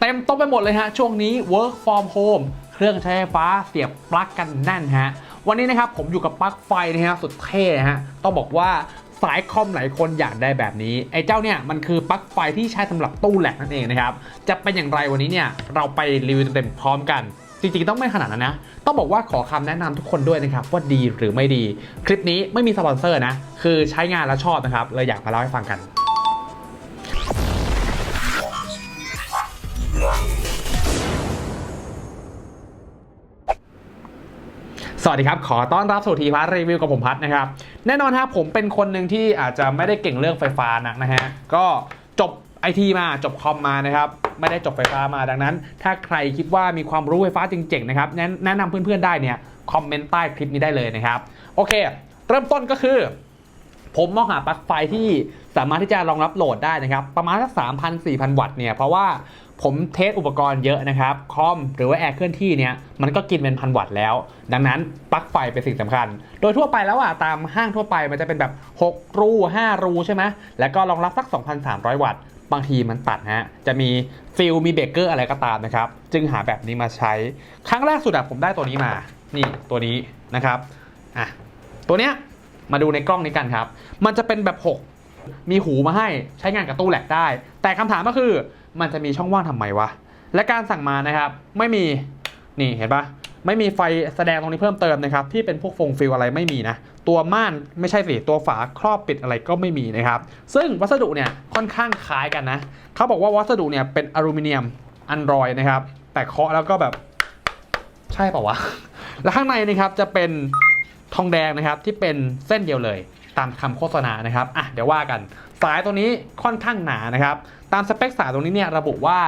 เต็มโต๊ะไปหมดเลยฮะ ช่วงนี้ work from home เครื่องใช้ไฟฟ้าเสียบปลั๊กกันแน่นฮะ วันนี้นะครับผมอยู่กับปลั๊กไฟนะฮะสุดเท่ฮะ ต้องบอกว่าสายคอมหลายคนอยากได้แบบนี้ ไอ้เจ้าเนี่ยมันคือปลั๊กไฟที่ใช้สำหรับตู้แหลกนั่นเองนะครับ จะเป็นอย่างไรวันนี้เนี่ยเราไปรีวิวเต็มพร้อมกันจริงๆ ต้องไม่ขนาดนั้นนะ ต้องบอกว่าขอคำแนะนำทุกคนด้วยนะครับ ว่าดีหรือไม่ดี คลิปนี้ไม่มีสปอนเซอร์นะ คือใช้งานแล้วชอบนะครับ เลยอยากมาเล่าให้ฟังกัน สวัสดีครับ ขอต้อนรับสู่ทีพัทรีวิวกับผมพัทนะครับ แน่นอนครับผมเป็นคนหนึ่งที่อาจจะไม่ได้เก่งเรื่องไฟฟ้านักนะฮะ ก็จบไอทีมาจบคอมมานะครับ ไม่ได้จบไฟฟ้ามาดังนั้น ถ้าใครคิดว่ามีความรู้ไฟฟ้าจริงๆนะครับแนะแนะนำเพื่อนๆได้เนี่ยคอมเมนต์ใต้คลิปนี้ได้เลยนะครับ โอเค เริ่มต้นก็คือ ผมมองหาปลั๊กไฟที่สามารถที่จะรองรับโหลดได้นะครับ ประมาณสัก3,000 4,000 วัตต์เนี่ยเพราะว่า ผมเทสอุปกรณ์เยอะนะครับ คอมหรือว่าแอร์เคลื่อนที่เนี่ยมันก็กินเป็นพันวัตต์แล้ว ดังนั้นปลั๊กไฟเป็นสิ่งสำคัญ โดยทั่วไปแล้วอะตามห้างทั่วไปมันจะเป็นแบบ 6 รู 5 รูใช่ไหมแล้วก็รองรับสัก 2,300 วัตต์ บางทีมันตัดฮะ จะมีฟิลมีเบรกเกอร์อะไรก็ตามนะครับ จึงหาแบบนี้มาใช้ ครั้งแรกสุดอะผมได้ตัวนี้มา นี่ตัวนี้นะครับอะตัวเนี้ยมาดูในกล้องนี้กันครับ มันจะเป็นแบบ 6 มีหูมาให้ใช้งานกับตู้แหลกได้ แต่คำถามก็คือ มันจะมีช่องว่างทำไมวะ และการสั่งมานะครับ ไม่มี นี่เห็นปะไม่มีไฟแสดงตรงนี้เพิ่มเติมนะครับ ที่เป็นพวกฟงฟิลอะไรไม่มีนะ ตัวม่านไม่ใช่สิ ตัวฝาครอบปิดอะไรก็ไม่มีนะครับ ซึ่งวัสดุเนี่ยค่อนข้างคล้ายกันนะ เขาบอกว่าวัสดุเนี่ยเป็นอลูมิเนียมอันรอยนะครับ แต่เคาะแล้วก็แบบใช่ป่าวะ และข้างในนะครับจะเป็นทองแดงนะครับที่เป็นเส้นเดียวเลย ตามคำโฆษณานะครับอะเดี๋ยวว่ากัน สายตัวนี้ค่อนข้างหนานะครับ ตามสเปคสายตรงนี้เนี่ยระบุว่า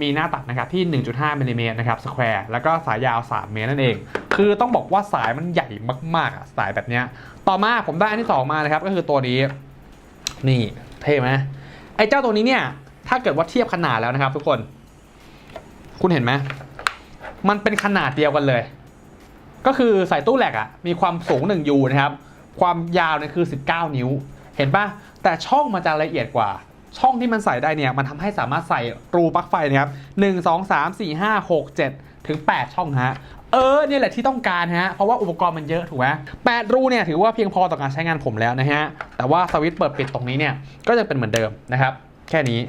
มีหน้าตัดนะครับที่ 1.5มิลลิเมตรนะครับสแควร์แล้วก็สายยาว 3 เมตรนั่นเอง คือต้องบอกว่าสายมันใหญ่มากๆอะสายแบบเนี้ยต่อมาผมได้อันที่ 2 มานะครับก็คือตัวนี้ นี่เท่ไหมไอ้เจ้าตัวนี้เนี่ยถ้าเกิดว่าเทียบขนาดแล้วนะครับ ทุกคน คุณเห็นไหมมันเป็นขนาดเดียวกันเลย ก็คือใส่ตู้แหลกอะมีความสูง1ยูนะครับ ความยาวเนี่ยคือ 19 นิ้ว เห็นปะแต่ช่องมันจะละเอียดกว่า ช่องที่มันใส่ได้เนี่ยมันทำให้สามารถใส่รูปลั๊กไฟนะครับ1 2 3 4 5 6 7ถึง 8 ช่องฮะเออเนี่ยแหละที่ต้องการฮะเพราะว่าอุปกรณ์มันเยอะถูกไหมแปดรูเนี่ยถือว่าเพียงพอต่อการใช้งานผมแล้วนะฮะแต่ว่าสวิตช์เปิดปิดตรงนี้เนี่ยก็จะเป็นเหมือนเดิมนะครับ แค่นี้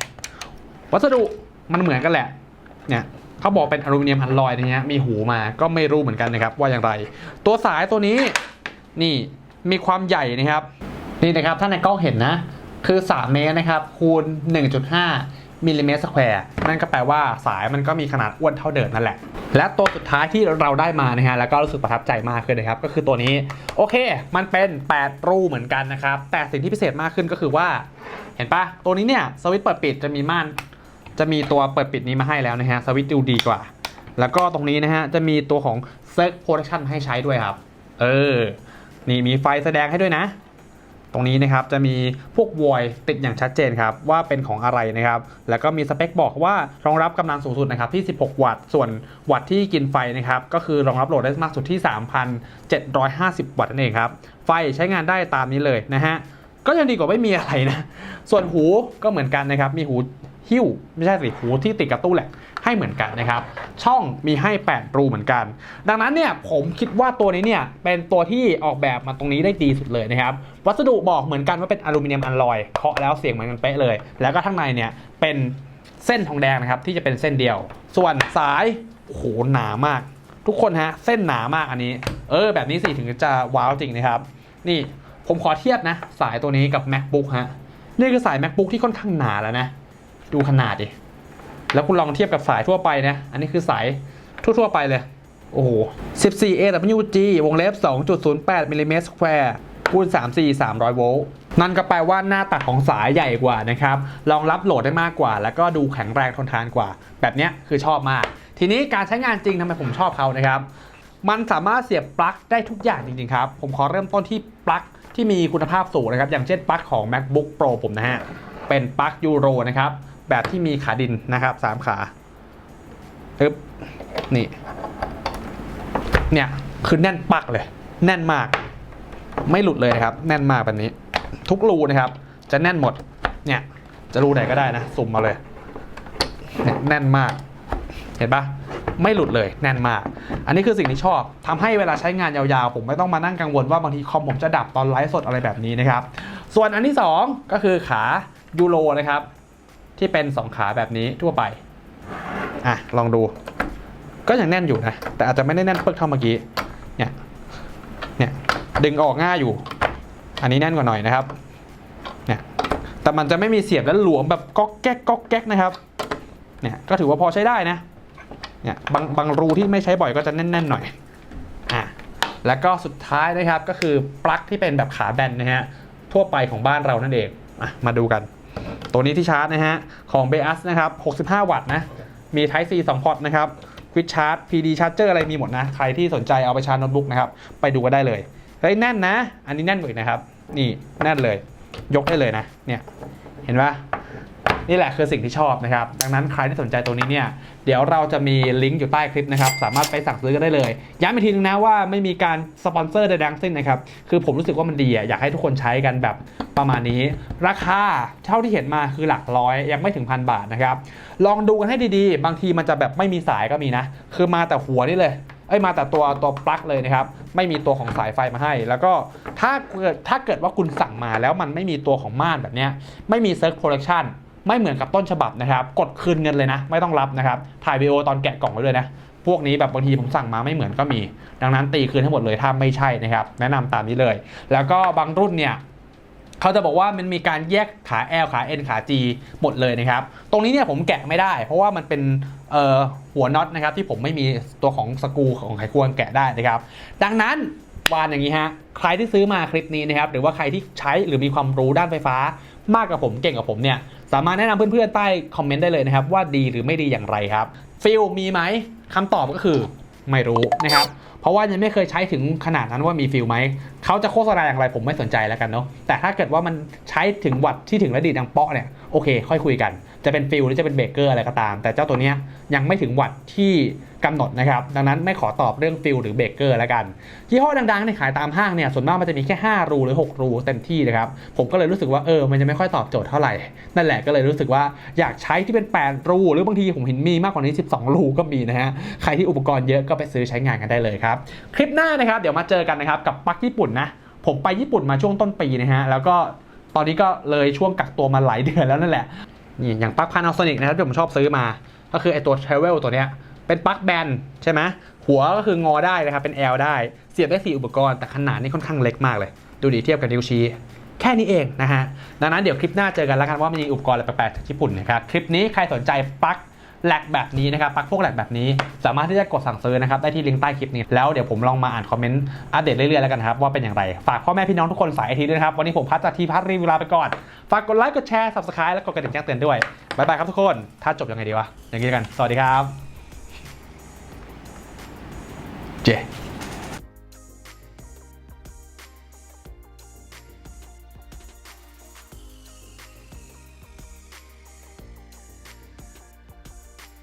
วัสดุมันเหมือนกันแหละเนี่ยเขาบอกเป็นอลูมิเนียมอัลลอยนะฮะมีหูมาก็ไม่รู้เหมือนกันนะครับว่าอย่างไร ตัวสายตัวนี้นี่ มีความใหญ่นะครับ นี่นะครับถ้าในกล้องเห็นนะ คือ 3 เมตรนะครับคูณ 1.5มิลลิเมตรสแควร์นั่นก็แปลว่าสายมันก็มีขนาดอ้วนเท่าเดิมนั่นแหละ และตัวสุดท้ายที่เราได้มานะฮะแล้วก็รู้สึกประทับใจมากขึ้นนะครับ ก็คือตัวนี้โอเค มันเป็น 8 รูเหมือนกันนะครับ แต่สิ่งที่พิเศษมากขึ้นก็คือว่า เห็นปะตัวนี้เนี่ยสวิตช์เปิดปิดจะมีม่านจะมีตัวเปิดปิดนี้มาให้แล้วนะฮะสวิตช์ดูดีกว่า แล้วก็ตรงนี้นะฮะจะมีตัวของ Circ Protection ให้ใช้ด้วยครับ เออ นี่มีไฟแสดงให้ด้วยนะ ตรงนี้นะครับจะมีพวกวอยติดอย่างชัดเจนครับว่าเป็นของอะไรนะครับ แล้วก็มีสเปคบอกว่ารองรับกำลังสูงสุดนะครับที่ 16 วัตต์ ส่วนวัตต์ที่กินไฟนะครับก็คือรองรับโหลดได้มากสุดที่ 3,750 วัตต์นั่นเองครับ ไฟใช้งานได้ตามนี้เลยนะฮะก็ยังดีกว่าไม่มีอะไรนะ ส่วนหูก็เหมือนกันนะครับ มีหู หิ้วไม่ใช่สิหูที่ติดกับตู้แหละให้เหมือนกันนะครับ ช่องมีให้ 8 รูเหมือนกัน ดังนั้นเนี่ยผมคิดว่าตัวนี้เนี่ยเป็นตัวที่ออกแบบมาตรงนี้ได้ดีสุดเลยนะครับ วัสดุบอกเหมือนกันว่าเป็นอลูมิเนียมอัลลอยเคาะแล้วเสียงเหมือนกันเป๊ะเลย แล้วก็ข้างในเนี่ยเป็นเส้นทองแดงนะครับที่จะเป็นเส้นเดียว ส่วนสายโอ้โหหนามาก ทุกคนฮะเส้นหนามากอันนี้ เออ แบบนี้สิถึงจะว้าวจริงนะครับ นี่ผมขอเทียบนะ สายตัวนี้กับ macbook ฮะนี่คือสาย macbook ที่ค่อนข้างหนาแล้วนะ ดูขนาดดิ แล้วคุณลองเทียบกับสายทั่วไปนะ อันนี้คือสายทั่วๆไปเลย โอ้โห 14 AWG วงเล็บ 2.08มิลลิเมตรสแควร์คูณ34 300 โวลต์ นั่นก็แปลว่าหน้าตัดของสายใหญ่กว่านะครับ รองรับโหลดได้มากกว่า แล้วก็ดูแข็งแรงทนทานกว่า แบบเนี้ยคือชอบมาก ทีนี้การใช้งานจริงทำไมผมชอบเขานะครับ มันสามารถเสียบปลั๊กได้ทุกอย่างจริงๆครับ ผมขอเริ่มต้นที่ปลั๊กที่มีคุณภาพสูงนะครับ อย่างเช่นปลั๊กของ macbook pro ผมนะฮะ เป็นปลั๊กยูโรนะครับ แบบที่มีขาดินนะครับสามขาอึ๊บนี่ เนี่ย คือแน่นปักเลย แน่นมาก ไม่หลุดเลยนะครับ แน่นมากแบบนี้ ทุกรูนะครับ จะแน่นหมด เนี่ย จะรูไหนก็ได้นะ สุ่มมาเลยเนี่ยแน่นมาก เห็นปะไม่หลุดเลยแน่นมาก อันนี้คือสิ่งที่ชอบทำให้เวลาใช้งานยาวๆ ผมไม่ต้องมานั่งกังวลว่าบางทีคอมผมจะดับตอนไลฟ์สดอะไรแบบนี้นะครับ ส่วนอันที่ 2 ก็คือขายูโรนะครับ ที่เป็น 2 ขาแบบนี้ทั่วไป อะ ลองดู ก็ยังแน่นอยู่นะ แต่อาจจะไม่ได้แน่นเพิกเท่าเมื่อกี้ เนี่ย เนี่ย ดึงออกง่ายอยู่ อันนี้แน่นกว่าหน่อยนะครับ เนี่ย แต่มันจะไม่มีเสียบแล้วหลวมแบบก๊อกแก๊กก๊อกแก๊กนะครับ เนี่ย ก็ถือว่าพอใช้ได้นะ เนี่ย บางบางรูที่ไม่ใช้บ่อยก็จะแน่นๆหน่อย อะ แล้วก็สุดท้ายนะครับ ก็คือปลั๊กที่เป็นแบบขาแบนนะฮะ ทั่วไปของบ้านเรานั่นเอง อะ มาดูกัน ตัวนี้ที่ชาร์จนะฮะ ของ b บ a s นะครับ 65 วัตต์นะ มี Type C 2 พอร์ตนะครับควิดชาร์จ PD Charger อะไรมีหมดนะ ใครที่สนใจเอาไปชาร์จโน้ตบุ๊กนะครับ ไปดูกันได้เลย เฮ้ย แน่นนะ อันนี้แน่นกว่าอีกนะครับ นี่แน่นเลย ยกได้เลยนะ เนี่ย เห็นปะ นี่แหละคือสิ่งที่ชอบนะครับ ดังนั้นใครที่สนใจตัวนี้เนี่ย เดี๋ยวเราจะมีลิงก์อยู่ใต้คลิปนะครับ สามารถไปสั่งซื้อกันได้เลย ย้ำอีกทีนึงนะว่าไม่มีการสปอนเซอร์ใดๆทั้งสิ้นนะครับ คือผมรู้สึกว่ามันดีอะอยากให้ทุกคนใช้กันแบบประมาณนี้ ราคาเท่าที่เห็นมาคือหลักร้อยยังไม่ถึงพันบาทนะครับ ลองดูกันให้ดีๆ บางทีมันจะแบบไม่มีสายก็มีนะ คือมาแต่หัวนี่เลยเอ้ยมาแต่ตัวตัวปลั๊กเลยนะครับ ไม่มีตัวของสายไฟมาให้ แล้วก็ถ้าเกิดถ้าเกิดว่าคุณสั่งมาแล้วมันไม่มีตัวของม่านแบบนี้ไม่มีเซิร์ฟโปรดักชัน ไม่เหมือนกับต้นฉบับนะครับ กดคืนเงินเลยนะ ไม่ต้องรับนะครับ ถ่ายวีดีโอตอนแกะกล่องไว้เลยนะ พวกนี้แบบบางทีผมสั่งมาไม่เหมือนก็มี ดังนั้นตีคืนให้หมดเลยถ้าไม่ใช่นะครับ แนะนำตามนี้เลย แล้วก็บางรุ่นเนี่ยเขาจะบอกว่ามันมีการแยกขา L ขา N ขา G หมดเลยนะครับ ตรงนี้เนี่ยผมแกะไม่ได้ เพราะว่ามันเป็นหัวน็อตนะครับที่ผมไม่มีตัวของสกูของไขควงแกะได้นะครับ ดังนั้น วานอย่างนี้ฮะใครที่ซื้อมาคลิปนี้นะครับหรือว่าใครที่ใช้หรือมีความรู้ด้านไฟฟ้ามากกว่าผมเก่งกว่าผมเนี่ยสามารถแนะนำเพื่อนๆใต้คอมเมนต์ได้เลยนะครับว่าดีหรือไม่ดีอย่างไรครับฟิลมีไหมคำตอบก็คือไม่รู้นะครับเพราะว่ายังไม่เคยใช้ถึงขนาดนั้นว่ามีฟิลไหมเขาจะโฆษณาอย่างไรผมไม่สนใจแล้วกันเนาะแต่ถ้าเกิดว่ามันใช้ถึงวัตต์ที่ถึงระดีดังเปาะเนี่ยโอเค ค่อยคุยกัน จะเป็นฟิลหรือจะเป็นเบเกอร์อะไรก็ตาม แต่เจ้าตัวนี้ยังไม่ถึงวัตต์ที่กำหนดนะครับ ดังนั้นไม่ขอตอบเรื่องฟิลหรือเบเกอร์แล้วกันยี่ห้อดังๆในขายตามห้างเนี่ยส่วนมากมันจะมีแค่ 5 รูหรือ 6 รูเต็มที่นะครับ ผมก็เลยรู้สึกว่าเออมันจะไม่ค่อยตอบโจทย์เท่าไหร่ นั่นแหละก็เลยรู้สึกว่าอยากใช้ที่เป็น 8 รู หรือบางทีผมเห็นมีมากกว่านี้ 12 รูก็มีนะฮะใครที่อุปกรณ์เยอะก็ไปซื้อใช้งานกันได้เลยครับคลิปหน้านะครับเดี๋ยวมาเจอกันนะครับกับปักญี่ปุ่นนะผมไปญี่ปุ่นมาช่วงต้นปีนะฮะแล้วก็ตอนนี้ก็เลยช่วงกักตัวมาหลายเดือนแล้วนั่นแหละ นี่อย่างปลั๊กพานาโซนิกนะครับที่ผมชอบซื้อมา ก็คือไอตัวเทรเวลตัวเนี้ยเป็นปลั๊กแบนใช่ไหมหัวก็คืองอได้นะครับเป็น L ได้ เสียบได้ 4 อุปกรณ์แต่ขนาดนี่ค่อนข้างเล็กมากเลย ดูดีเทียบกับนิ้วชี้แค่นี้เองนะฮะ ดังนั้นเดี๋ยวคลิปหน้าเจอกันแล้วกันว่ามันมีอุปกรณ์อะไรแปลกๆจากญี่ปุ่นนะครับ คลิปนี้ใครสนใจปลั๊ก แหลกแบบนี้นะครับปลั๊กพวกแหลกแบบนี้ สามารถที่จะกดสั่งซื้อนะครับได้ที่ลิงก์ใต้คลิปนี้แล้วเดี๋ยวผมลองมาอ่านคอมเมนต์อัปเดตเรื่อยๆแล้วกันครับว่าเป็นอย่างไรฝากพ่อแม่พี่น้องทุกคนสายไอทีด้วยครับวันนี้ผมพัชจากทีพัชรีวิวลาไปก่อนฝากกดไลค์กดแชร์ subscribe และกดกระดิ่งแจ้งเตือนด้วยบายบายครับทุกคนถ้าจบยังไงดีวะอย่างนี้กันสวัสดีครับเจ